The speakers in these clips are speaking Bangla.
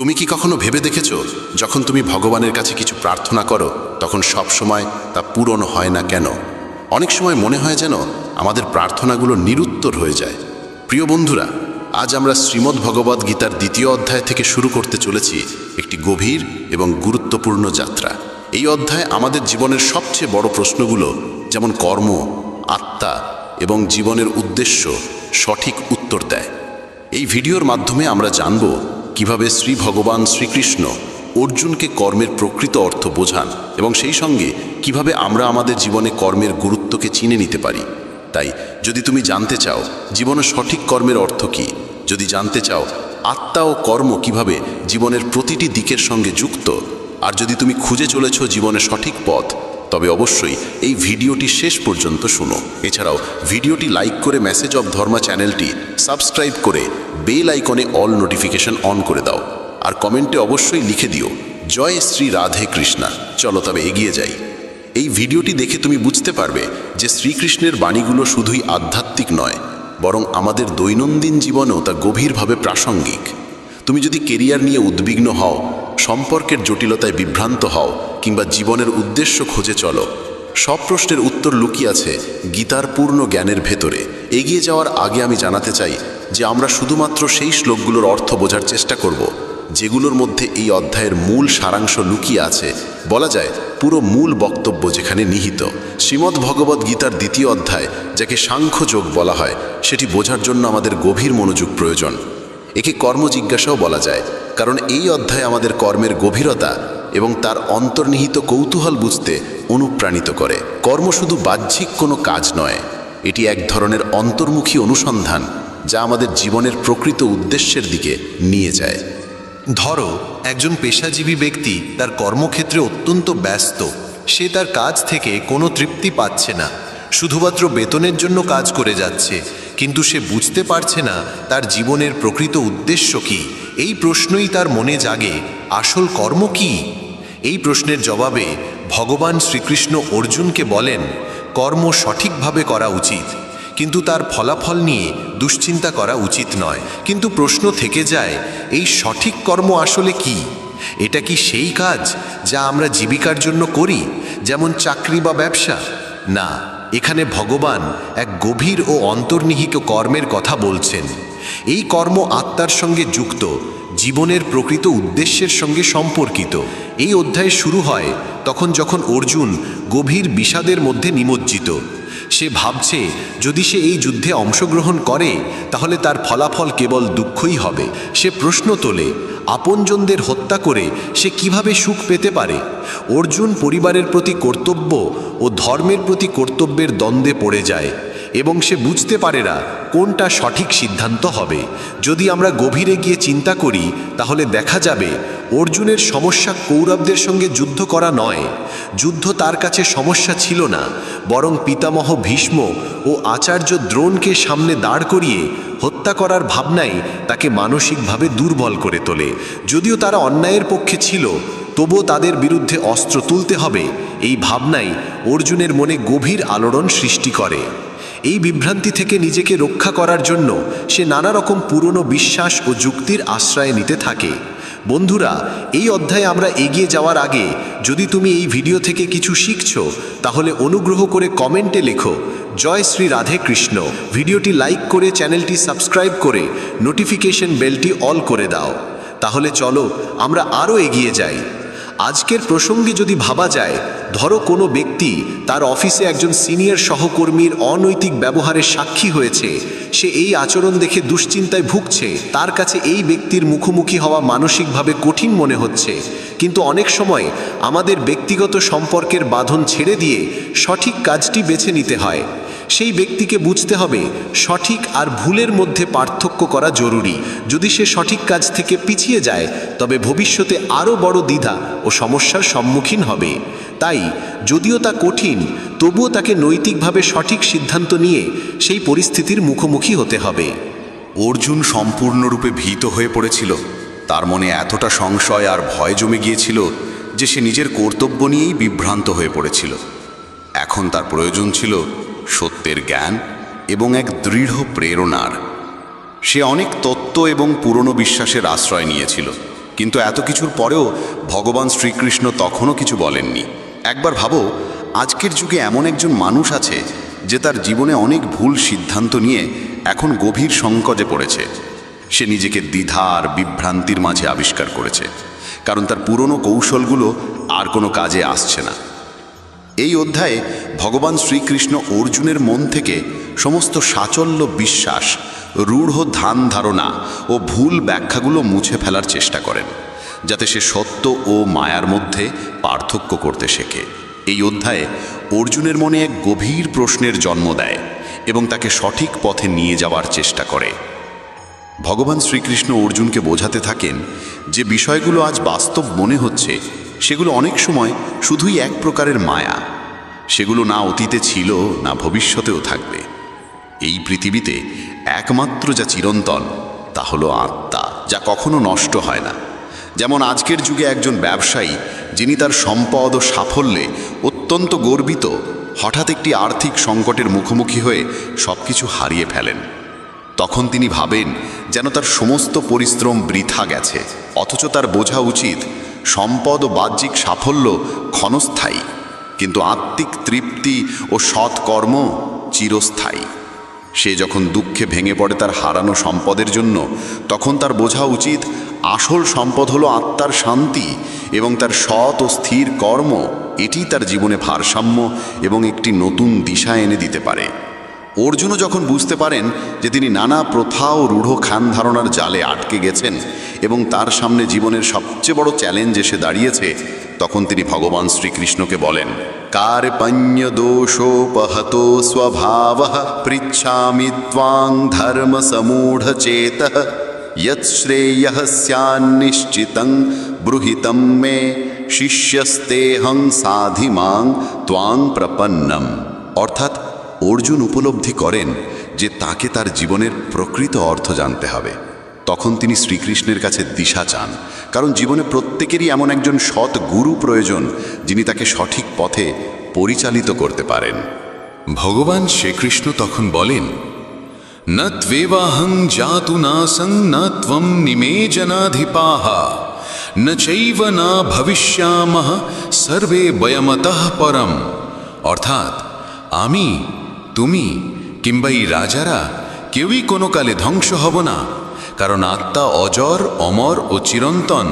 তুমি কি কখনো ভেবে দেখেছ, যখন তুমি ভগবানের কাছে কিছু প্রার্থনা করো, তখন সব সময় তা পূরণ হয় না কেন? অনেক সময় মনে হয় যেন আমাদের প্রার্থনাগুলো নিরুত্তর হয়ে যায়। প্রিয় বন্ধুরা, আজ আমরা শ্রীমদ্ ভগবদ্ গীতার দ্বিতীয় অধ্যায় থেকে শুরু করতে চলেছি, একটি গভীর এবং গুরুত্বপূর্ণ যাত্রা। এই অধ্যায় আমাদের জীবনের সবচেয়ে বড় প্রশ্নগুলো, যেমন কর্ম, আত্মা এবং জীবনের উদ্দেশ্য, সঠিক উত্তর দেয়। এই ভিডিওর মাধ্যমে আমরা জানব কীভাবে শ্রী ভগবান শ্রীকৃষ্ণ অর্জুনকে কর্মের প্রকৃত অর্থ বোঝান এবং সেই সঙ্গে কীভাবে আমরা আমাদের জীবনে কর্মের গুরুত্বকে চিনে নিতে পারি? তাই, যদি তুমি জানতে চাও, জীবনে সঠিক কর্মের অর্থ কী? যদি জানতে চাও, আত্মা ও কর্ম কীভাবে জীবনের প্রতিটি দিকের সঙ্গে যুক্ত? আর যদি তুমি খুঁজে চলেছ জীবনের সঠিক পথ তবে অবশ্যই এই ভিডিওটি শেষ পর্যন্ত শুনো। এছাড়াও ভিডিওটি লাইক করে মেসেজ অব ধর্মা চ্যানেলটি সাবস্ক্রাইব করে বেল আইকনে অল নোটিফিকেশন অন করে দাও। আর কমেন্টে অবশ্যই লিখে দিও, জয় শ্রী রাধে কৃষ্ণা। চলো তবে এগিয়ে যাই। এই ভিডিওটি দেখে তুমি বুঝতে পারবে যে শ্রীকৃষ্ণের বাণীগুলো শুধুই আধ্যাত্মিক নয়, বরং আমাদের দৈনন্দিন জীবনেও তা গভীরভাবে প্রাসঙ্গিক। তুমি যদি কেরিয়ার নিয়ে উদ্বিগ্ন হও সম্পর্কের জটিলতায় বিভ্রান্ত হও কিংবা জীবনের উদ্দেশ্য খোঁজে চলো। সব প্রশ্নের উত্তর লুকিয়ে আছে গীতার পূর্ণ জ্ঞানের ভেতরে। এগিয়ে যাওয়ার আগে আমি জানাতে চাই যে আমরা শুধুমাত্র সেই শ্লোকগুলোর অর্থ বোঝার চেষ্টা করব, যেগুলোর মধ্যে এই অধ্যায়ের মূল সারাংশ লুকিয়ে আছে। বলা যায়, পুরো মূল বক্তব্য যেখানে নিহিত, শ্রীমদ্ ভগবদ্ গীতার দ্বিতীয় অধ্যায়, যাকে সাংখ্যযোগ বলা হয়, সেটি বোঝার জন্য আমাদের গভীর মনোযোগ প্রয়োজন। একে কর্ম জিজ্ঞাসাও বলা যায়। কারণ এই অধ্যায় আমাদের কর্মের গভীরতা এবং তার অন্তর্নিহিত কৌতূহল বুঝতে অনুপ্রাণিত করে। কর্ম শুধু বাহ্যিক কোনো কাজ নয়, এটি এক ধরনের অন্তর্মুখী অনুসন্ধান যা আমাদের জীবনের প্রকৃত উদ্দেশ্যের দিকে নিয়ে যায়। ধরো, একজন পেশাজীবী ব্যক্তি তার কর্মক্ষেত্রে অত্যন্ত ব্যস্ত, সে তার কাজ থেকে কোনো তৃপ্তি পাচ্ছে না, শুধুমাত্র বেতনের জন্য কাজ করে যাচ্ছে, কিন্তু সে বুঝতে পারছে না তার জীবনের প্রকৃত উদ্দেশ্য কি। এই প্রশ্নই তার মনে জাগে, আসল কর্ম কি? এই প্রশ্নের জবাবে ভগবান শ্রীকৃষ্ণ অর্জুনকে বলেন, কর্ম সঠিকভাবে করা উচিত। কিন্তু তার ফলাফল নিয়ে দুশ্চিন্তা করা উচিত নয়। কিন্তু প্রশ্ন থেকে যায়, এই সঠিক কর্ম আসলে কি? এটা কি সেই কাজ যা আমরা জীবিকার জন্য করি, যেমন চাকরি বা ব্যবসা? না, এখানে ভগবান এক গভীর ও অন্তর্নিহিত কর্মের কথা বলছেন। এই কর্ম আত্মার সঙ্গে যুক্ত, জীবনের প্রকৃত উদ্দেশ্যের সঙ্গে সম্পর্কিত। এই অধ্যায় শুরু হয় তখন যখন অর্জুন গভীর বিষাদের মধ্যে নিমজ্জিত। সে ভাবছে, যদি সে এই যুদ্ধে অংশগ্রহণ করে, তাহলে তার ফলাফল কেবল দুঃখই হবে। সে প্রশ্ন তোলে, আপনজনদের হত্যা করে সে কীভাবে সুখ পেতে পারে? অর্জুন পরিবারের প্রতি কর্তব্য ও ধর্মের প্রতি কর্তব্যের দ্বন্দ্বে পড়ে যায়। এবং সে বুঝতে পারে না কোনটা সঠিক সিদ্ধান্ত হবে। যদি আমরা গভীরে গিয়ে চিন্তা করি, তাহলে দেখা যাবে অর্জুনের সমস্যা কৌরবদের সঙ্গে যুদ্ধ করা নয়। যুদ্ধ তার কাছে সমস্যা ছিল না, বরং পিতামহ ভীষ্ম ও আচার্য দ্রোণকে সামনে দাঁড় করিয়ে হত্যা করার ভাবনাই তাকে মানসিকভাবে দুর্বল করে তোলে। যদিও তারা অন্যায়ের পক্ষে ছিল, তবুও তাদের বিরুদ্ধে অস্ত্র তুলতে হবে, এই ভাবনাই অর্জুনের মনে গভীর আলোড়ন সৃষ্টি করে। এই বিভ্রান্তি থেকে নিজেকে রক্ষা করার জন্য সে নানা রকম পুরনো বিশ্বাস ও যুক্তির আশ্রয় নিতে থাকে। বন্ধুরা, এই অধ্যায়ে আমরা এগিয়ে যাওয়ার আগে যদি তুমি এই ভিডিও থেকে কিছু শিখছ, তাহলে অনুগ্রহ করে কমেন্টে লেখো, জয় শ্রী রাধে কৃষ্ণ। ভিডিওটি লাইক করে চ্যানেলটি সাবস্ক্রাইব করে নোটিফিকেশন বেলটি অল করে দাও। তাহলে চলো আমরা আরও এগিয়ে যাই। আজকের প্রসঙ্গে যদি ভাবা যায়, ধরো কোনো ব্যক্তি তার অফিসে একজন সিনিয়র সহকর্মীর অনৈতিক ব্যবহারের সাক্ষী হয়েছে, সে এই আচরণ দেখে দুশ্চিন্তায় ভুগছে, তার কাছে এই ব্যক্তির মুখোমুখি হওয়া মানসিকভাবে কঠিন মনে হচ্ছে। কিন্তু অনেক সময় আমাদের ব্যক্তিগত সম্পর্কের বাঁধন ছেড়ে দিয়ে সঠিক কাজটি বেছে নিতে হয়। সেই ব্যক্তিকে বুঝতে হবে সঠিক আর ভুলের মধ্যে পার্থক্য করা জরুরি। যদি সে সঠিক কাজ থেকে পিছিয়ে যায়, তবে ভবিষ্যতে আরও বড় দ্বিধা ও সমস্যার সম্মুখীন হবে। তাই, যদিও তা কঠিন, তবুও তাকে নৈতিকভাবে সঠিক সিদ্ধান্ত নিয়ে সেই পরিস্থিতির মুখোমুখি হতে হবে। অর্জুন সম্পূর্ণরূপে ভীত হয়ে পড়েছিল। তার মনে এতটা সংশয় আর ভয় জমে গিয়েছিল যে সে নিজের কর্তব্য নিয়েই বিভ্রান্ত হয়ে পড়েছিল। এখন তার প্রয়োজন ছিল সত্যের জ্ঞান এবং এক দৃঢ় প্রেরণার। সে অনেক তত্ত্ব এবং পুরনো বিশ্বাসের আশ্রয় নিয়েছিল, কিন্তু এত কিছুর পরেও ভগবান শ্রীকৃষ্ণ তখনও কিছু বলেননি। একবার ভাবো, আজকের যুগে এমন একজন মানুষ আছে যে তার জীবনে অনেক ভুল সিদ্ধান্ত নিয়ে এখন গভীর সংকটে পড়েছে। সে নিজেকে দ্বিধা আর বিভ্রান্তির মাঝে আবিষ্কার করেছে, কারণ তার পুরনো কৌশলগুলো আর কোনো কাজে আসছে না। এই অধ্যায়ে ভগবান শ্রীকৃষ্ণ অর্জুনের মন থেকে সমস্ত সাচল্য বিশ্বাস, রূঢ় ধান ধারণা ও ভুল ব্যাখ্যাগুলো মুছে ফেলার চেষ্টা করেন, যাতে সে সত্য ও মায়ার মধ্যে পার্থক্য করতে শেখে। এই অধ্যায়ে অর্জুনের মনে এক গভীর প্রশ্নের জন্ম দেয় এবং তাকে সঠিক পথে নিয়ে যাওয়ার চেষ্টা করে। ভগবান শ্রীকৃষ্ণ অর্জুনকে বোঝাতে থাকেন যে বিষয়গুলো আজ বাস্তব মনে হচ্ছে সেগুলো অনেক সময় শুধুই এক প্রকারের মায়া। সেগুলো না অতীতে ছিল, না ভবিষ্যতেও থাকবে। এই পৃথিবীতে একমাত্র যা চিরন্তন, তা হলো আত্মা, যা কখনো নষ্ট হয় না। যেমন আজকের যুগে একজন ব্যবসায়ী, যিনি তার সম্পদ ও সাফল্যে অত্যন্ত গর্বিত, হঠাৎ একটি আর্থিক সংকটের মুখোমুখি হয়ে সব কিছু হারিয়ে ফেলেন। তখন তিনি ভাবেন, যেন তার সমস্ত পরিশ্রম বৃথা গেছে, অথচ তার বোঝা উচিত সম্পদ ও বাহ্যিক সাফল্য ক্ষণস্থায়ী, কিন্তু আত্মিক তৃপ্তি ও সৎকর্ম চিরস্থায়ী। সে যখন দুঃখে ভেঙে পড়ে তার হারানো সম্পদের জন্য, তখন তার বোঝা উচিত আসল সম্পদ হলো আত্মার শান্তি এবং তার সৎ ও স্থির কর্ম এটি তার জীবনে ভারসাম্য এবং একটি নতুন দিশা এনে দিতে পারে। অর্জুনও যখন বুঝতে পারেন যে তিনি নানা প্রথা ও রূঢ় খান ধারণার জালে আটকে গেছেন এবং তার সামনে জীবনের সবচেয়ে বড় চ্যালেঞ্জ এসে দাঁড়িয়েছে, তখন তিনি ভগবান শ্রীকৃষ্ণকে বলেন, কার পণ্য দোষোপহত স্বভাব পৃচ্ছামি ত্বাং ধর্ম সমূঢ় চেত শ্রেয় স্যান্নিশ্চিতং ব্রুহিতম মে শিষ্যস্তেহং সাধিমাং ত্বাং প্রপন্নম অর্থাৎ অর্জুন উপলব্ধি করেন যে তাকে তার জীবনের প্রকৃত অর্থ জানতে হবে। তখন তিনি শ্রীকৃষ্ণের কাছে দিশা চান, কারণ জীবনে প্রত্যেকেরই এমন একজন সৎ গুরু প্রয়োজন, যিনি তাকে সঠিক পথে পরিচালিত করতে পারেন। ভগবান শ্রীকৃষ্ণ তখন বলেন, ন ত্বেবাহং জাতু নাসং, ন ত্বম নিমেজনাধিপাহ, ন চৈব না ভবিষ্যামহ, সর্বে বয়মতঃ পরম। অর্থাৎ, আমি তুমি কিংবা এই রাজারা কেউই কোনো কালে ধ্বংস হব না, কারণ আত্মা অজর, অমর ও চিরন্তন।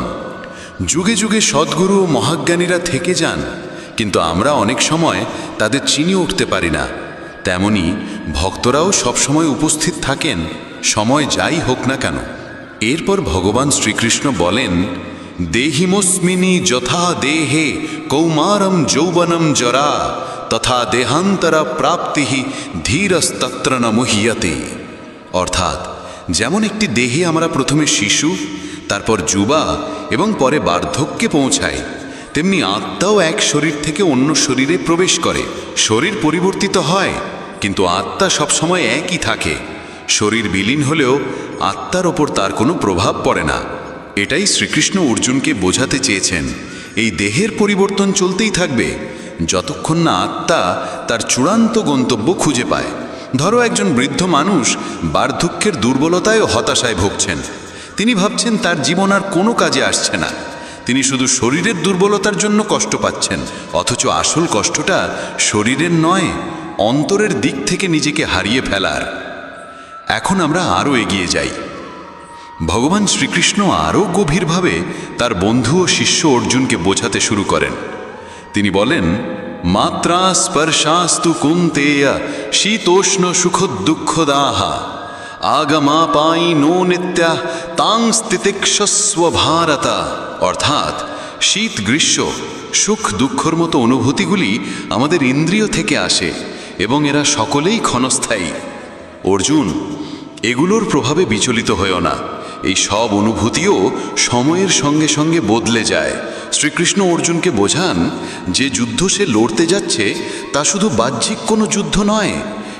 যুগে যুগে সদ্গুরু ও মহাজ্ঞানীরা থেকে যান, কিন্তু আমরা অনেক সময় তাদের চিনি উঠতে পারি না। তেমনি ভক্তরাও সবসময় উপস্থিত থাকেন, সময় যাই হোক না কেন। এরপর ভগবান শ্রীকৃষ্ণ বলেন, দেহিমস্মিনী যথা দেহে কৌমারম যৌবনম জরা। তথা দেহান্তরা প্রাপ্তি ধীরস্তত্র ন মুহ্যতে। অর্থাৎ, যেমন একটি দেহে আমরা প্রথমে শিশু, তারপর যুবা এবং পরে বার্ধক্যে পৌঁছায় তেমনি আত্মাও এক শরীর থেকে অন্য শরীরে প্রবেশ করে। শরীর পরিবর্তিত হয়, কিন্তু আত্মা সবসময় একই থাকে। শরীর বিলীন হলেও আত্মার ওপর তার কোনো প্রভাব পড়ে না। এটাই শ্রীকৃষ্ণ অর্জুনকে বোঝাতে চেয়েছেন, এই দেহের পরিবর্তন চলতেই থাকবে। যতক্ষণ না আত্মা তার চূড়ান্ত গন্তব্য খুঁজে পায়। ধরো একজন বৃদ্ধ মানুষ বার্ধক্যের দুর্বলতায় হতাশায় ভুগছেন। তিনি ভাবছেন তার জীবন আর কোনো কাজে আসছে না। তিনি শুধু শরীরের দুর্বলতার জন্য কষ্ট পাচ্ছেন, অথচ আসল কষ্টটা শরীরের নয়, অন্তরের দিক থেকে নিজেকে হারিয়ে ফেলার। এখন আমরা আরও এগিয়ে যাই। ভগবান শ্রীকৃষ্ণ আরও গভীরভাবে তার বন্ধু ও শিষ্য অর্জুনকে বোঝাতে শুরু করেন। তিনি বলেন, মাত্রা স্পর্শাস্তু কুন্তেয় শীতোষ্ণ সুখ দুঃখদাহা আগমাপাই নো নিত্যা তাং স্থিতিক্ষস্ব অর্থাৎ, শীত গ্রীষ্ম সুখ দুঃখর মতো অনুভূতিগুলি আমাদের ইন্দ্রিয় থেকে আসে এবং এরা সকলেই ক্ষণস্থায়ী। অর্জুন, এগুলোর প্রভাবে বিচলিত হয়েও না। এই সব অনুভূতিও সময়ের সঙ্গে সঙ্গে বদলে যায়। শ্রীকৃষ্ণ অর্জুনকে বোঝান, যে যুদ্ধ সে লড়তে যাচ্ছে, তা শুধু বাহ্যিক কোনো যুদ্ধ নয়।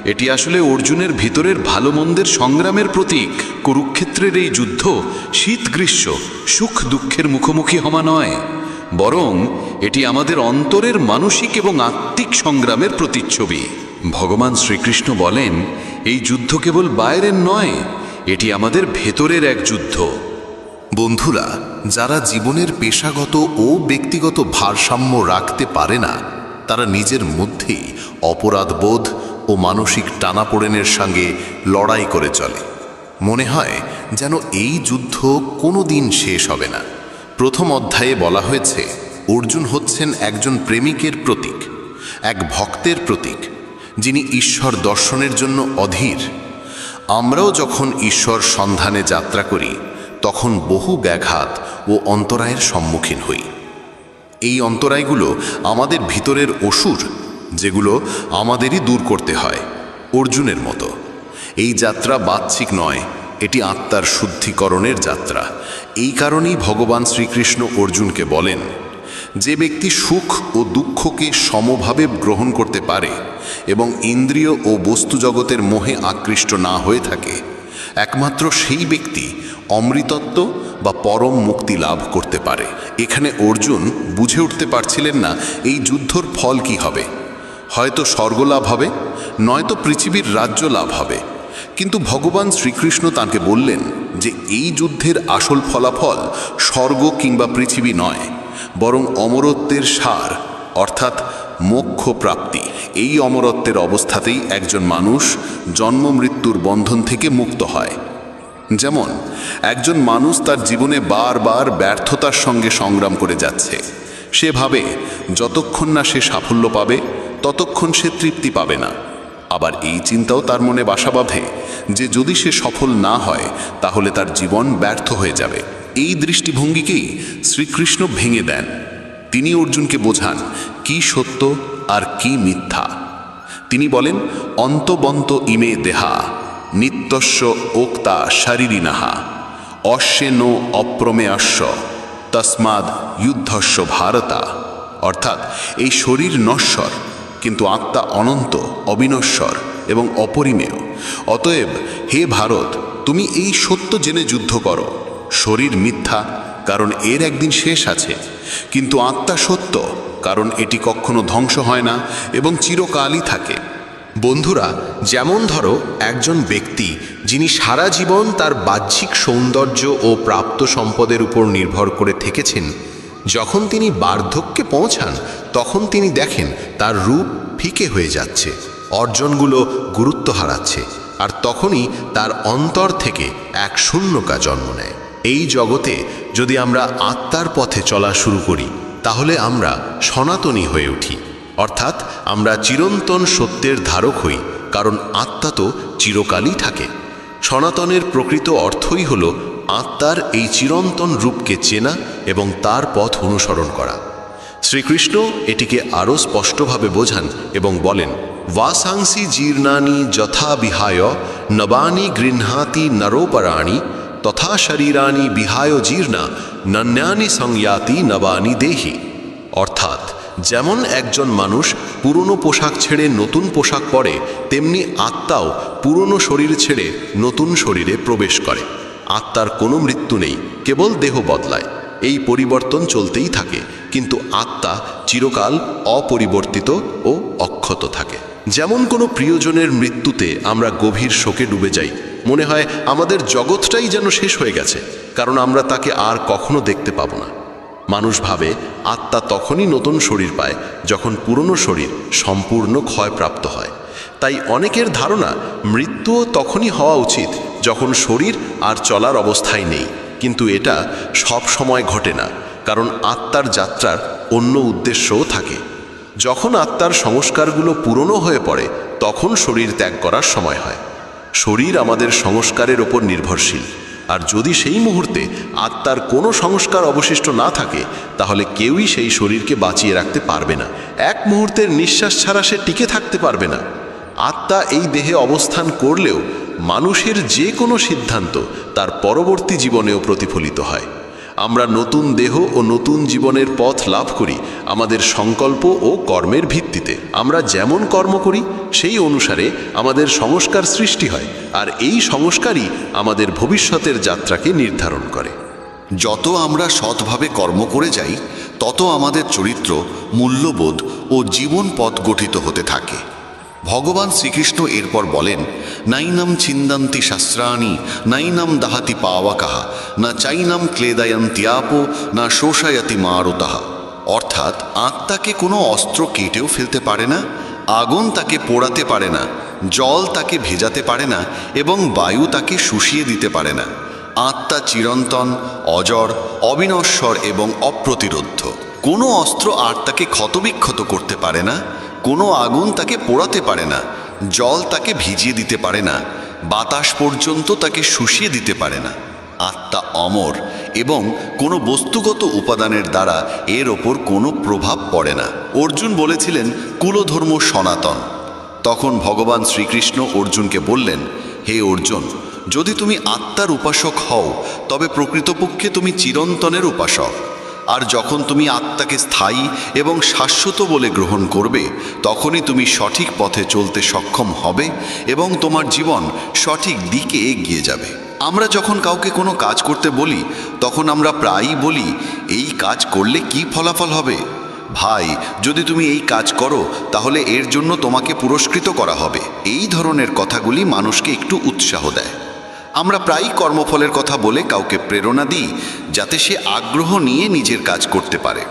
এটি আসলে অর্জুনের ভিতরের ভালো মন্দের সংগ্রামের প্রতীক। কুরুক্ষেত্রের এই যুদ্ধ শীত গ্রীষ্ম, সুখ দুঃখের মুখোমুখি হওয়া নয়। বরং এটি আমাদের অন্তরের মানসিক এবং আত্মিক সংগ্রামের প্রতিচ্ছবি। ভগবান শ্রীকৃষ্ণ বলেন, এই যুদ্ধ কেবল বাইরের নয় এটি আমাদের ভেতরের এক যুদ্ধ। বন্ধুরা, যারা জীবনের পেশাগত ও ব্যক্তিগত ভারসাম্য রাখতে পারে না, তারা নিজের মধ্যেই অপরাধবোধ ও মানসিক টানাপোড়েনের সঙ্গে লড়াই করে চলে। মনে হয় যেন এই যুদ্ধ কোনো দিন শেষ হবে না। প্রথম অধ্যায়ে বলা হয়েছে, অর্জুন হচ্ছেন একজন প্রেমিকের প্রতীক, এক ভক্তের প্রতীক, যিনি ঈশ্বর দর্শনের জন্য অধীর। আমরাও যখন ঈশ্বর সন্ধানে যাত্রা করি, তখন বহু ব্যাঘাত ও অন্তরায়ের সম্মুখীন হই। এই অন্তরায়গুলো আমাদের ভিতরের অসুর, যেগুলো আমাদেরই দূর করতে হয়, অর্জুনের মতো। এই যাত্রা বাহ্যিক নয়, এটি আত্মার শুদ্ধিকরণের যাত্রা। এই কারণেই ভগবান শ্রীকৃষ্ণ অর্জুনকে বলেন যে ব্যক্তি সুখ ও দুঃখকে সমভাবে গ্রহণ করতে পারে এবং ইন্দ্রিয় ও বস্তু জগতের মোহে আকৃষ্ট না হয়ে থাকে, একমাত্র সেই ব্যক্তি অমৃতত্ব বা পরম মুক্তি লাভ করতে পারে। এখানে অর্জুন বুঝে উঠতে পারছিলেন না এই যুদ্ধর ফল কি হবে। হয়তো স্বর্গ লাভ হবে, নয়তো পৃথিবীর রাজ্য লাভ হবে। কিন্তু ভগবান শ্রীকৃষ্ণ তাকে বললেন যে, এই যুদ্ধের আসল ফলাফল স্বর্গ কিংবা পৃথিবী নয়। বরং অমরত্বের সার, অর্থাৎ মোক্ষ প্রাপ্তি এই অমরত্বের অবস্থাতেই একজন মানুষ জন্ম মৃত্যুর বন্ধন থেকে মুক্ত হয়। যেমন, একজন মানুষ তার জীবনে বারবার ব্যর্থতার সঙ্গে সংগ্রাম করে যাচ্ছে। সে ভাবে, যতক্ষণ না সে সাফল্য পাবে, ততক্ষণ সে তৃপ্তি পাবে না। আবার এই চিন্তাও তার মনে বাসা বাঁধে যে যদি সে সফল না হয়, তাহলে তার জীবন ব্যর্থ হয়ে যাবে। এই দৃষ্টিভঙ্গিকেই শ্রীকৃষ্ণ ভেঙে দেন? তিনি অর্জুনকে বোঝান, কি সত্য আর কি মিথ্যা। তিনি বলেন, অন্তবন্ত ইমে দেহা, নিত্যস্য ওক্তা শারীরিনাহা অশ্বেন অপ্রমেয়স্য তস্মাদ যুদ্ধস্য ভারতা। অর্থাৎ, এই শরীর নশ্বর, কিন্তু আত্মা অনন্ত, অবিনশ্বর এবং অপরিমেয়। অতএব, হে ভারত, তুমি এই সত্য জেনে যুদ্ধ করো। শরীর মিথ্যা, কারণ এর একদিন শেষ আছে। কিন্তু আত্মা সত্য, কারণ এটি কখনো ধ্বংস হয় না এবং চিরকালই থাকে। বন্ধুরা, যেমন ধরো, একজন ব্যক্তি, যিনি সারা জীবন তার বাহ্যিক সৌন্দর্য ও প্রাপ্ত সম্পদের উপর নির্ভর করে থেকেছেন, যখন তিনি বার্ধক্যে পৌঁছান, তখন তিনি দেখেন তার রূপ ফিকে হয়ে যাচ্ছে, অর্জনগুলো গুরুত্ব হারাচ্ছে, আর তখনই তার অন্তর থেকে এক শূন্যকা জন্ম নেয়। এই জগতে যদি আমরা আত্মার পথে চলা শুরু করি, তাহলে আমরা সনাতনী হয়ে উঠি। অর্থাৎ আমরা চিরন্তন সত্যের ধারক হই, কারণ আত্মা তো চিরকালই থাকে। সনাতনের প্রকৃত অর্থই হল আত্মার এই চিরন্তন রূপকে চেনা এবং তার পথ অনুসরণ করা। শ্রীকৃষ্ণ এটিকে আরও স্পষ্টভাবে বোঝান এবং বলেন বাসাংসি জীর্ণানি যথা বিহায় নবানি গৃহাতি নরোপরাণি তথা শরীরানি বিহায় জীর্ণা নন্যানি সংয়াতি নবানি দেহি অর্থাৎ যেমন একজন মানুষ পুরনো পোশাক ছেড়ে নতুন পোশাক পরে তেমনি আত্মাও পুরনো শরীর ছেড়ে নতুন শরীরে প্রবেশ করে আত্মার কোনো মৃত্যু নেই, কেবল দেহ বদলায়। এই পরিবর্তন চলতেই থাকে, কিন্তু আত্মা চিরকাল অপরিবর্তিত ও অক্ষত থাকে। যেমন কোনো প্রিয়জনের মৃত্যুতে আমরা গভীর শোকে ডুবে যাই মনে হয় আমাদের জগৎটাই যেন শেষ হয়ে গেছে, কারণ আমরা তাকে আর কখনো দেখতে পাবো না। মানুষ ভাবে, আত্মা তখনই নতুন শরীর পায় যখন পুরনো শরীর সম্পূর্ণ ক্ষয়প্রাপ্ত হয়। তাই অনেকের ধারণা, মৃত্যুও তখনই হওয়া উচিত যখন শরীর আর চলার অবস্থায় নেই। কিন্তু এটা সব সময় ঘটে না, কারণ আত্মার যাত্রার অন্য উদ্দেশ্যও থাকে। যখন আত্মার সংস্কারগুলো পুরনো হয়ে পড়ে, তখন শরীর ত্যাগ করার সময় হয়। শরীর আমাদের সংস্কারের ওপর নির্ভরশীল। আর যদি সেই মুহূর্তে আত্মার কোনো সংস্কার অবশিষ্ট না থাকে, তাহলে কেউই সেই শরীরকে বাঁচিয়ে রাখতে পারবে না। এক মুহূর্তের নিঃশ্বাস ছাড়া সে টিকে থাকতে পারবে না। আত্মা এই দেহে অবস্থান করলেও মানুষের যে কোনো সিদ্ধান্ত তার পরবর্তী জীবনেও প্রতিফলিত হয়। আমরা নতুন দেহ ও নতুন জীবনের পথ লাভ করি আমাদের সংকল্প ও কর্মের ভিত্তিতে। আমরা যেমন কর্ম করি, সেই অনুসারে আমাদের সংস্কার সৃষ্টি হয় আর এই সংস্কারই আমাদের ভবিষ্যতের যাত্রাকে নির্ধারণ করে। যত আমরা সৎভাবে কর্ম করে যাই, তত আমাদের চরিত্র, মূল্যবোধ ও জীবন পথ গঠিত হতে থাকে। ভগবান শ্রীকৃষ্ণ এরপর বলেন, নাইনাম ছিন্দান্তি শাস্ত্রাণি, নাইনাম দাহাতি পাওয়াকাহা, না চাইনাম ক্লেদায়ন্তিয়াপো না শোষায়াতি মারুতাহা। অর্থাৎ আত্মাকে কোনো অস্ত্র কেটেও ফেলতে পারে না, আগুন তাকে পোড়াতে পারে না, জল তাকে ভেজাতে পারে না, এবং বায়ু তাকে শুষিয়ে দিতে পারে না। আত্মা চিরন্তন, অজর, অবিনশ্বর এবং অপ্রতিরোধ্য। কোনো অস্ত্র আর তাকে ক্ষতবিক্ষত করতে পারে না কোনো আগুন তাকে পোড়াতে পারে না, জল তাকে ভিজিয়ে দিতে পারে না, বাতাস পর্যন্ত তাকে শুষিয়ে দিতে পারে না। আত্মা অমর এবং কোনো বস্তুগত উপাদানের দ্বারা এর ওপর কোনো প্রভাব পড়ে না। অর্জুন বলেছিলেন, কুলধর্ম সনাতন। তখন ভগবান শ্রীকৃষ্ণ অর্জুনকে বললেন, হে অর্জুন, যদি তুমি আত্মার উপাসক হও, তবে প্রকৃতপক্ষে তুমি চিরন্তনের উপাসক। আর যখন তুমি আত্মাকে স্থায়ী এবং শাশ্বত বলে গ্রহণ করবে, তখনই তুমি সঠিক পথে চলতে সক্ষম হবে এবং তোমার জীবন সঠিক দিকে এগিয়ে যাবে। আমরা যখন কাউকে কোনো কাজ করতে বলি, তখন আমরা প্রায়ই বলি, এই কাজ করলে কি ফলাফল হবে? ভাই, যদি তুমি এই কাজ করো, তাহলে এর জন্য তোমাকে পুরস্কৃত করা হবে। এই ধরনের কথাগুলি মানুষকে একটু উৎসাহ দেয়। আমরা প্রায়ই কর্মফলের কথা বলে কাউকে প্রেরণা দিই, যাতে সে আগ্রহ নিয়ে নিজের কাজ করতে পারে।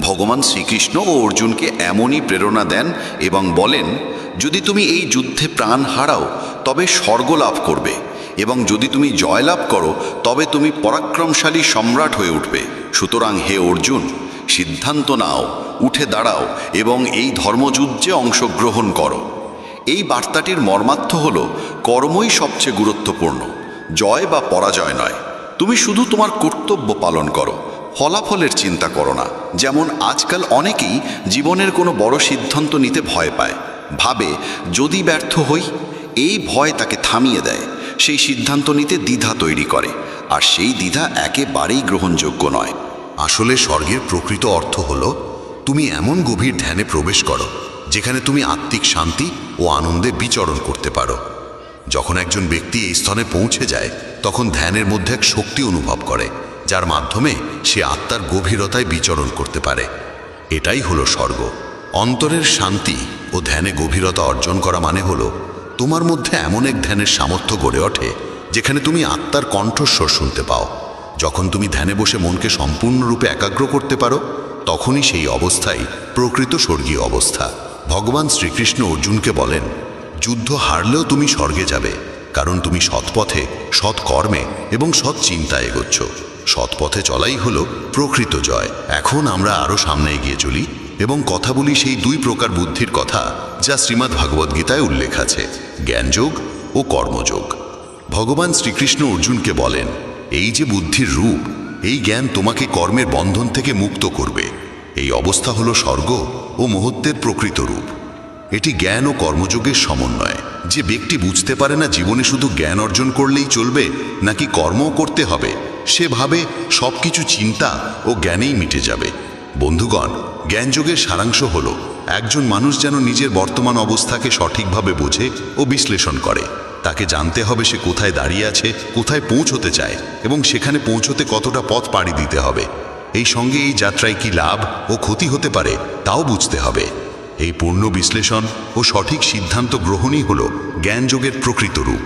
ভগবান শ্রীকৃষ্ণ ও অর্জুনকে এমনই প্রেরণা দেন এবং বলেন, যদি তুমি এই যুদ্ধে প্রাণ হারাও, তবে স্বর্গ লাভ করবে, এবং যদি তুমি জয়লাভ করো, তবে তুমি পরাক্রমশালী সম্রাট হয়ে উঠবে। সুতরাং হে অর্জুন, সিদ্ধান্ত নাও, উঠে দাঁড়াও, এবং এই ধর্মযুদ্ধে অংশগ্রহণ করো। এই বার্তাটির মর্মার্থ হল, কর্মই সবচেয়ে গুরুত্বপূর্ণ। জয় বা পরাজয় নয়। তুমি শুধু তোমার কর্তব্য পালন করো। ফলাফলের চিন্তা করো না। যেমন আজকাল অনেকেই জীবনের কোনো বড় সিদ্ধান্ত নিতে ভয় পায়। ভাবে, যদি ব্যর্থ হই, এই ভয় তাকে থামিয়ে দেয়। সেই সিদ্ধান্ত নিতে দ্বিধা তৈরি করে। আর সেই দ্বিধা একেবারেই গ্রহণযোগ্য নয়। আসলে স্বর্গের প্রকৃত অর্থ হল, তুমি এমন গভীর ধ্যানে প্রবেশ করো, যেখানে তুমি আত্মিক শান্তি ও আনন্দে বিচরণ করতে পারো। যখন একজন ব্যক্তি এই স্থানে পৌঁছে যায়, তখন ধ্যানের মধ্যে এক শক্তি অনুভব করে, যার মাধ্যমে সে আত্মার গভীরতায় বিচরণ করতে পারে। এটাই হলো স্বর্গ। অন্তরের শান্তি ও ধ্যানে গভীরতা অর্জন করা মানে হলো, তোমার মধ্যে এমন এক ধ্যানের সামর্থ্য গড়ে ওঠে, যেখানে তুমি আত্মার কণ্ঠস্বর শুনতে পাও। যখন তুমি ধ্যানে বসে মনকে সম্পূর্ণরূপে একাগ্র করতে পারো, তখনই সেই অবস্থাই প্রকৃত স্বর্গীয় অবস্থা। ভগবান শ্রীকৃষ্ণ অর্জুনকে বলেন যুদ্ধ হারলেও তুমি স্বর্গে যাবে, কারণ তুমি সৎপথে সৎ কর্মে এবং সৎ চিন্তায় এগোচ্ছ। সৎপথে চলাই হলো প্রকৃত জয়। এখন আমরা আরও সামনে এগিয়ে চলি এবং কথা বলি সেই দুই প্রকার বুদ্ধির কথা যা শ্রীমদ্ ভাগবদ্গীতায় উল্লেখ আছে, জ্ঞানযোগ ও কর্মযোগ। ভগবান শ্রীকৃষ্ণ অর্জুনকে বলেন, এই যে বুদ্ধির রূপ, এই জ্ঞান তোমাকে কর্মের বন্ধন থেকে মুক্ত করবে। এই অবস্থা হলো স্বর্গ ও মহত্বের প্রকৃত রূপ। এটি জ্ঞান ও কর্মযোগের সমন্বয়। যে ব্যক্তি বুঝতে পারে না জীবনে শুধু জ্ঞান অর্জন করলেই চলবে, নাকি কর্মও করতে হবে, সে ভাবে সব কিছু চিন্তা ও জ্ঞানেই মিটে যাবে। বন্ধুগণ, জ্ঞানযোগের সারাংশ হল একজন মানুষ যেন নিজের বর্তমান অবস্থাকে সঠিকভাবে বোঝে ও বিশ্লেষণ করে। তাকে জানতে হবে সে কোথায় দাঁড়িয়ে আছে, কোথায় পৌঁছতে চায় এবং সেখানে পৌঁছতে কতটা পথ পাড়ি দিতে হবে। এই সঙ্গে এই যাত্রায় কি লাভ ও ক্ষতি হতে পারে, তাও বুঝতে হবে। এই পূর্ণ বিশ্লেষণ ও সঠিক সিদ্ধান্ত গ্রহণই হল জ্ঞানযোগের প্রকৃত রূপ।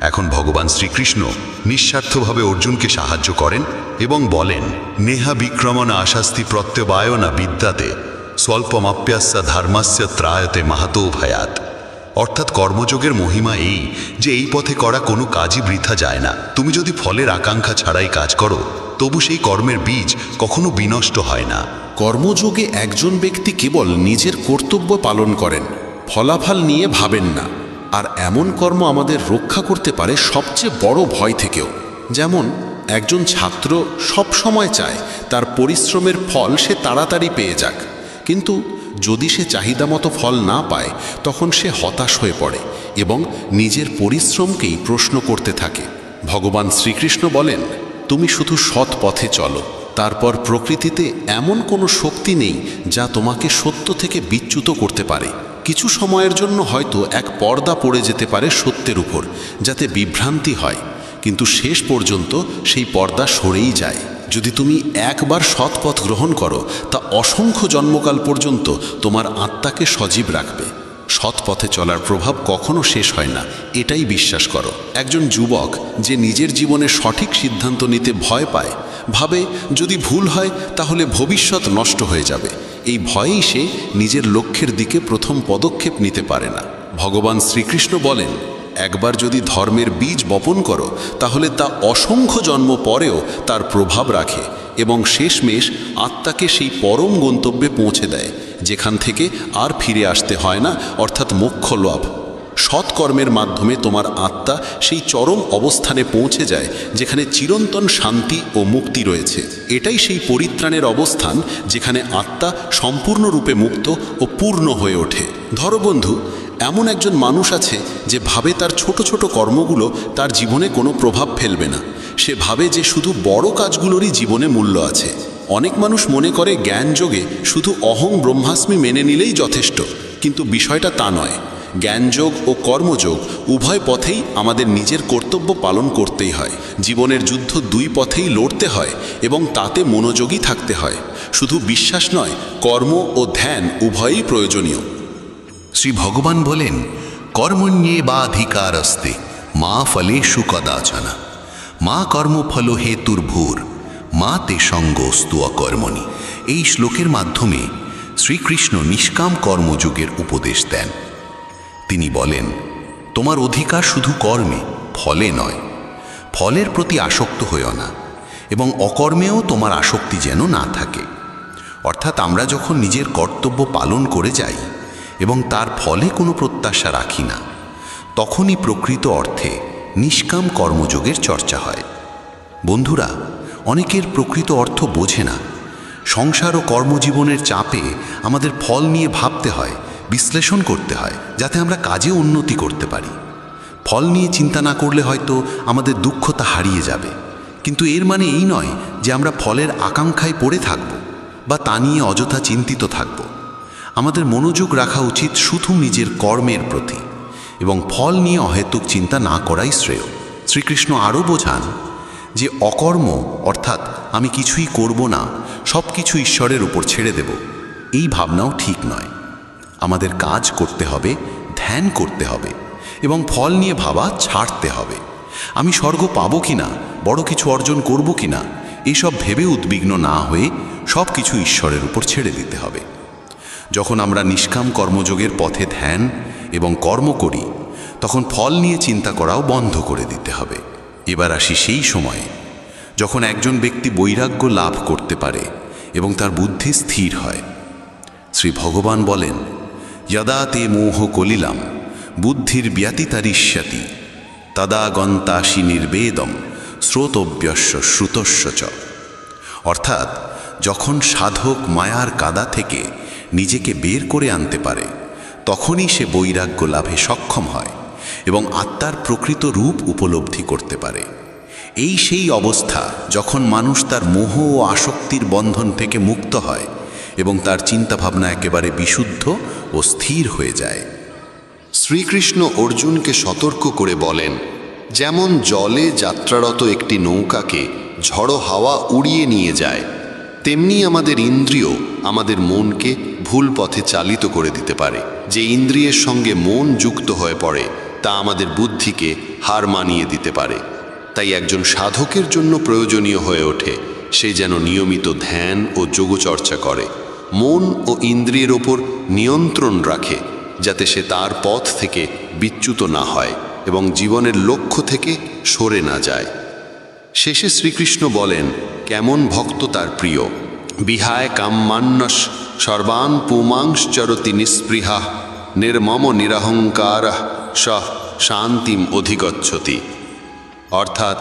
এখন ভগবান শ্রীকৃষ্ণ নিঃস্বার্থভাবে অর্জুনকে সাহায্য করেন এবং বলেন, নেহা বিক্রমণ আশাস্তি প্রত্যবায়না বিদ্যাতে স্বল্পমাপ্যাস্য ধর্মাস্য ত্রায়তে মাহাতো ভয়াত। অর্থাৎ কর্মযোগের মহিমা এই যে এই পথে করা কোনো কাজই বৃথা যায় না। তুমি যদি ফলের আকাঙ্ক্ষা ছাড়াই কাজ করো তবু সেই কর্মের বীজ কখনো বিনষ্ট হয় না। কর্মযোগে একজন ব্যক্তি কেবল নিজের কর্তব্য পালন করেন, ফলাফল নিয়ে ভাবেন না। আর এমন কর্ম আমাদের রক্ষা করতে পারে সবচেয়ে বড় ভয় থেকেও। যেমন, একজন ছাত্র সব সময় চায় তার পরিশ্রমের ফল সে তাড়াতাড়ি পেয়ে যাক। কিন্তু যদি সে চাহিদা মতো ফল না পায়, তখন সে হতাশ হয়ে পড়ে এবং নিজের পরিশ্রমকেই প্রশ্ন করতে থাকে। ভগবান শ্রীকৃষ্ণ বলেন তুমি শুধু সৎ পথে চলো। তারপর প্রকৃতিতে এমন কোনো শক্তি নেই যা তোমাকে সত্য থেকে বিচ্যুত করতে পারে। কিছু সময়ের জন্য হয়তো এক পর্দা পড়ে যেতে পারে সত্যের উপর, যাতে বিভ্রান্তি হয়। কিন্তু শেষ পর্যন্ত সেই পর্দা সরেই যায়। যদি তুমি একবার সৎ পথ গ্রহণ করো, তা অসংখ্য জন্মকাল পর্যন্ত তোমার আত্মাকে সজীব রাখবে। সৎ পথে চলার প্রভাব কখনো শেষ হয় না। এটাই বিশ্বাস করো। একজন যুবক যে নিজের জীবনে সঠিক সিদ্ধান্ত নিতে ভয় পায়, ভাবে যদি ভুল হয় তাহলে ভবিষ্যৎ নষ্ট হয়ে যাবে। এই ভয়েই সে নিজের লক্ষ্যের দিকে প্রথম পদক্ষেপ নিতে পারে না। ভগবান শ্রীকৃষ্ণ বলেন, একবার যদি ধর্মের বীজ বপন করো, তাহলে তা অসংখ্য জন্ম পরেও তার প্রভাব রাখে এবং শেষমেশ আত্মাকে সেই পরম গন্তব্যে পৌঁছে দেয়। যেখান থেকে আর ফিরে আসতে হয় না, অর্থাৎ মোক্ষ লাভ। সৎকর্মের মাধ্যমে তোমার আত্মা সেই চরম অবস্থানে পৌঁছে যায়, যেখানে চিরন্তন শান্তি ও মুক্তি রয়েছে। এটাই সেই পরিত্রাণের অবস্থান, যেখানে আত্মা সম্পূর্ণরূপে মুক্ত ও পূর্ণ হয়ে ওঠে। ধরো বন্ধু, এমন একজন মানুষ আছে যে ভাবে তার ছোট ছোট কর্মগুলো তার জীবনে কোনো প্রভাব ফেলবে না। সে ভাবে যে শুধু বড় কাজগুলোরই জীবনে মূল্য আছে। অনেক মানুষ মনে করে জ্ঞান যোগে শুধু অহং ব্রহ্মাস্মি মেনে নিলেই যথেষ্ট, কিন্তু বিষয়টা তা নয়। জ্ঞানযোগ ও কর্মযোগ উভয় পথেই আমাদের নিজের কর্তব্য পালন করতেই হয়। জীবনের যুদ্ধ দুই পথেই লড়তে হয় এবং তাতে মনোযোগী থাকতে হয়। শুধু বিশ্বাস নয়, কর্ম ও ধ্যান উভয়ই প্রয়োজনীয়। শ্রী ভগবান বলেন, কর্মণ্যে বা অধিকার মা ফলেষু কদাচনা। মা কর্মফল হেতুর্ভূর। মা তে সঙ্গস্তু অকর্মণি এই শ্লোকের মাধ্যমে শ্রীকৃষ্ণ নিষ্কাম কর্মযোগের উপদেশ দেন। তিনি বলেন, তোমার অধিকার শুধু কর্মে, ফলে নয়। ফলের প্রতি আসক্ত হইও না, এবং অকর্মেও তোমার আসক্তি যেন না থাকে। অর্থাৎ আমরা যখন নিজের কর্তব্য পালন করে যাই, এবং তার ফলে কোনো প্রত্যাশা রাখি না, তখনই প্রকৃত অর্থে নিষ্কাম কর্মযোগের চর্চা হয়। বন্ধুরা অনেকের প্রকৃত অর্থ বোঝে না। সংসার ও কর্মজীবনের চাপে আমাদের ফল নিয়ে ভাবতে হয়, বিশ্লেষণ করতে হয়, যাতে আমরা কাজে উন্নতি করতে পারি। ফল নিয়ে চিন্তা না করলে হয়তো আমাদের দুঃখতা হারিয়ে যাবে। কিন্তু এর মানে এই নয় যে আমরা ফলের আকাঙ্ক্ষায় পড়ে থাকব বা তা নিয়ে অযথা চিন্তিত থাকব। আমাদের মনোযোগ রাখা উচিত শুধু নিজের কর্মের প্রতি এবং ফল নিয়ে অহেতুক চিন্তা না করাই শ্রেয়। শ্রীকৃষ্ণ আরও বোঝান যে অকর্ম, অর্থাৎ আমি কিছুই করব না সব কিছু ঈশ্বরের উপর ছেড়ে দেব, এই ভাবনাও ঠিক নয়। আমাদের কাজ করতে হবে, ধ্যান করতে হবে, এবং ফল নিয়ে ভাবা ছাড়তে হবে। আমি স্বর্গ পাবো কি না বড় কিছু অর্জন করব কি না এইসব ভেবে উদ্বিগ্ন না হয়ে সব কিছু ঈশ্বরের উপর ছেড়ে দিতে হবে। যখন আমরা নিষ্কাম কর্মযোগের পথে ধ্যান এবং কর্ম করি, তখন ফল নিয়ে চিন্তা করাও বন্ধ করে দিতে হবে। এবার আসি সেই সময়ে, যখন একজন ব্যক্তি বৈরাগ্য লাভ করতে পারে এবং তার বুদ্ধি স্থির হয়। শ্রী ভগবান বলেন, যদা তে মোহ কলিলাম, বুদ্ধির ব্যতিতারিষ্যতি, তদা গন্তাসি নির্বেদম স্রোতব্যস্য শ্রুতস্য চ। অর্থাৎ, যখন সাধক মায়ার কাদা থেকে নিজেকে বের করে আনতে পারে, তখনই সে বৈরাগ্য লাভে সক্ষম হয়। এবং আত্মার প্রকৃত রূপ উপলব্ধি করতে পারে। এই সেই অবস্থা যখন মানুষ তার মোহ ও আসক্তির বন্ধন থেকে মুক্ত হয় এবং তার চিন্তাভাবনা একেবারে বিশুদ্ধ ও স্থির হয়ে যায়। শ্রীকৃষ্ণ অর্জুনকে সতর্ক করে বলেন, যেমন জলে যাত্রারত একটি নৌকাকে ঝড়ো হাওয়া উড়িয়ে নিয়ে যায়, তেমনি আমাদের ইন্দ্রিয় আমাদের মনকে ভুল পথে চালিত করে দিতে পারে, যে ইন্দ্রিয়ের সঙ্গে মন যুক্ত হয়ে পড়ে। তা আমাদের বুদ্ধিকে হার মানিয়ে দিতে পারে। তাই একজন সাধকের জন্য প্রয়োজনীয় হয়ে ওঠে, সে যেন নিয়মিত ধ্যান ও যোগচর্চা করে, মন ও ইন্দ্রিয়ের ওপর নিয়ন্ত্রণ রাখে, যাতে সে তার পথ থেকে বিচ্যুত না হয় এবং জীবনের লক্ষ্য থেকে সরে না যায়। শেষে শ্রীকৃষ্ণ বলেন, কেমন ভক্ত তার প্রিয়। বিহায় কাম্যান্নস সর্বান পুমাংশ্চরতি নিস্পৃহা। নির্মম নিরহংকার স শান্তিম অধিগচ্ছতি। অর্থাৎ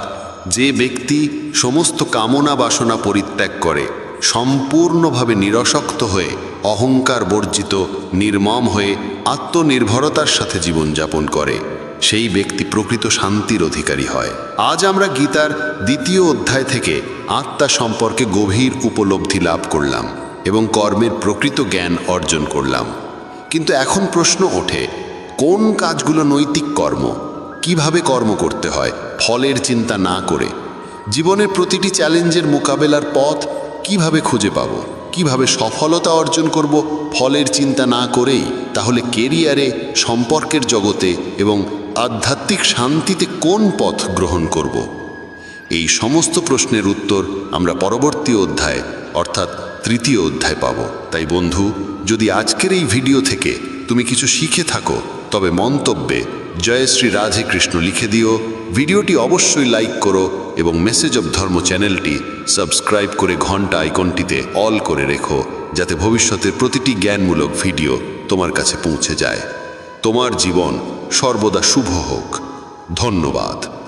যে ব্যক্তি সমস্ত কামনা বাসনা পরিত্যাগ করে, সম্পূর্ণভাবে নিরসক্ত হয়ে অহংকার বর্জিত, নির্মম হয়ে আত্মনির্ভরতার সাথে জীবনযাপন করে, সেই ব্যক্তি প্রকৃত শান্তির অধিকারী হয়। আজ আমরা গীতার দ্বিতীয় অধ্যায় থেকে আত্মা সম্পর্কে গভীর উপলব্ধি লাভ করলাম এবং কর্মের প্রকৃত জ্ঞান অর্জন করলাম। কিন্তু এখন প্রশ্ন ওঠে, কোন কাজগুলো নৈতিক কর্ম? কীভাবে কর্ম করতে হয়? ফলের চিন্তা না করে। জীবনের প্রতিটি চ্যালেঞ্জের মোকাবেলার পথ কীভাবে খুঁজে পাব? কীভাবে সফলতা অর্জন করব? ফলের চিন্তা না করেই, তাহলে কেরিয়ারে সম্পর্কের জগতে এবং আধ্যাত্মিক শান্তিতে কোন পথ গ্রহণ করব? এই সমস্ত প্রশ্নের উত্তর আমরা পরবর্তী অধ্যায়, অর্থাৎ তৃতীয় অধ্যায় পাব। তাই বন্ধু, যদি আজকের এই ভিডিও থেকে তুমি কিছু শিখে থাকো, তবে মন্তব্যে জয় শ্রী রাধে কৃষ্ণ লিখে দিও, ভিডিওটি অবশ্যই লাইক করো এবং মেসেজ অব ধর্ম চ্যানেলটি সাবস্ক্রাইব করে ঘণ্টা আইকনটিতে অল করে রেখো, যাতে ভবিষ্যতের প্রতিটি জ্ঞানমূলক ভিডিও তোমার কাছে পৌঁছে যায়। তোমার জীবন সর্বদা শুভ হোক। ধন্যবাদ।